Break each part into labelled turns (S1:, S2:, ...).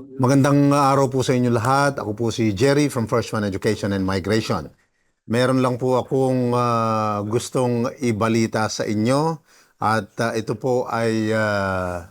S1: Magandang araw po sa inyo lahat. Ako po si Jerry from First One Education and Migration. Meron lang po akong ah, gustong ibalita sa inyo at ah, ito po ay ah,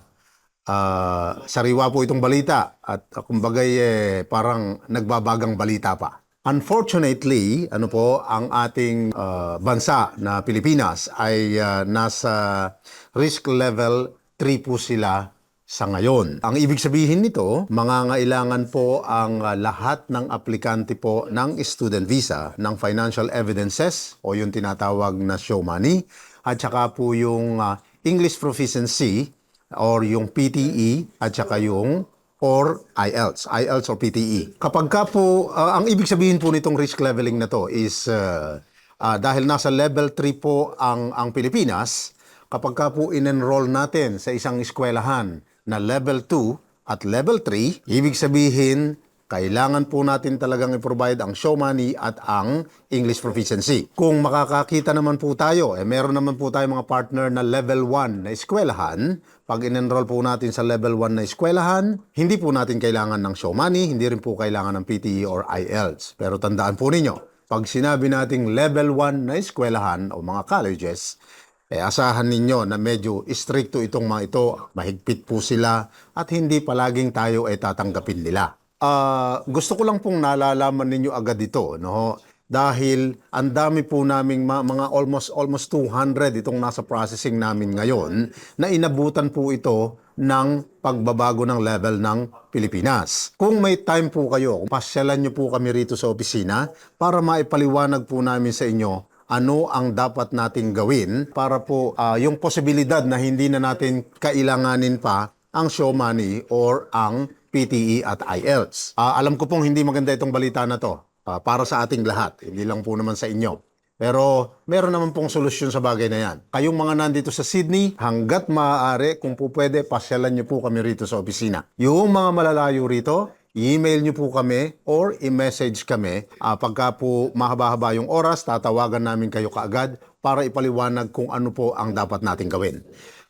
S1: ah, sariwa po itong balita at uh, kumbagay eh, parang nagbabagang balita pa. Unfortunately, ano po, ang ating ah, bansa na Pilipinas ay ah, nasa risk level 3 po sila sa ngayon. Ang ibig sabihin nito, mangangailangan po ang uh, lahat ng aplikante po ng student visa ng financial evidences o yung tinatawag na show money at saka po yung uh, English proficiency or yung PTE at saka yung or IELTS, IELTS or PTE. Kapag ka po, uh, ang ibig sabihin po nitong risk leveling na to is uh, uh, dahil nasa level 3 po ang, ang Pilipinas, kapag ka po in-enroll natin sa isang eskwelahan na level 2 at level 3, ibig sabihin, kailangan po natin talagang i-provide ang show money at ang English proficiency. Kung makakakita naman po tayo, eh meron naman po tayo mga partner na level 1 na eskwelahan, pag in-enroll po natin sa level 1 na eskwelahan, hindi po natin kailangan ng show money, hindi rin po kailangan ng PTE or IELTS. Pero tandaan po ninyo, pag sinabi nating level 1 na eskwelahan o mga colleges, eh asahan ninyo na medyo stricto itong mga ito, mahigpit po sila at hindi palaging tayo ay tatanggapin nila. Ah, gusto ko lang pong nalalaman ninyo agad ito, no? Dahil ang dami po naming ma- mga almost almost 200 itong nasa processing namin ngayon na inabutan po ito ng pagbabago ng level ng Pilipinas. Kung may time po kayo, pasyalan nyo po kami rito sa opisina para maipaliwanag po namin sa inyo ano ang dapat nating gawin para po ah, yung posibilidad na hindi na natin kailanganin pa ang show money or ang PTE at IELTS. Ah, alam ko pong hindi maganda itong balita na to ah, para sa ating lahat, hindi lang po naman sa inyo. Pero meron naman pong solusyon sa bagay na yan. Kayong mga nandito sa Sydney, hanggat maaari, kung po pwede, pasyalan nyo po kami rito sa opisina. Yung mga malalayo rito, i-email nyo po kami or i-message kami. Ah, pagka po mahaba-haba yung oras, tatawagan namin kayo kaagad para ipaliwanag kung ano po ang dapat nating gawin.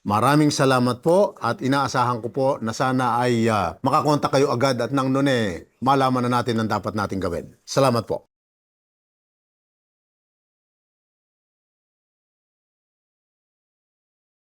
S1: Maraming salamat po at inaasahan ko po na sana ay ah, makakontak kayo agad at nang nun eh, malaman na natin ang dapat nating gawin. Salamat po.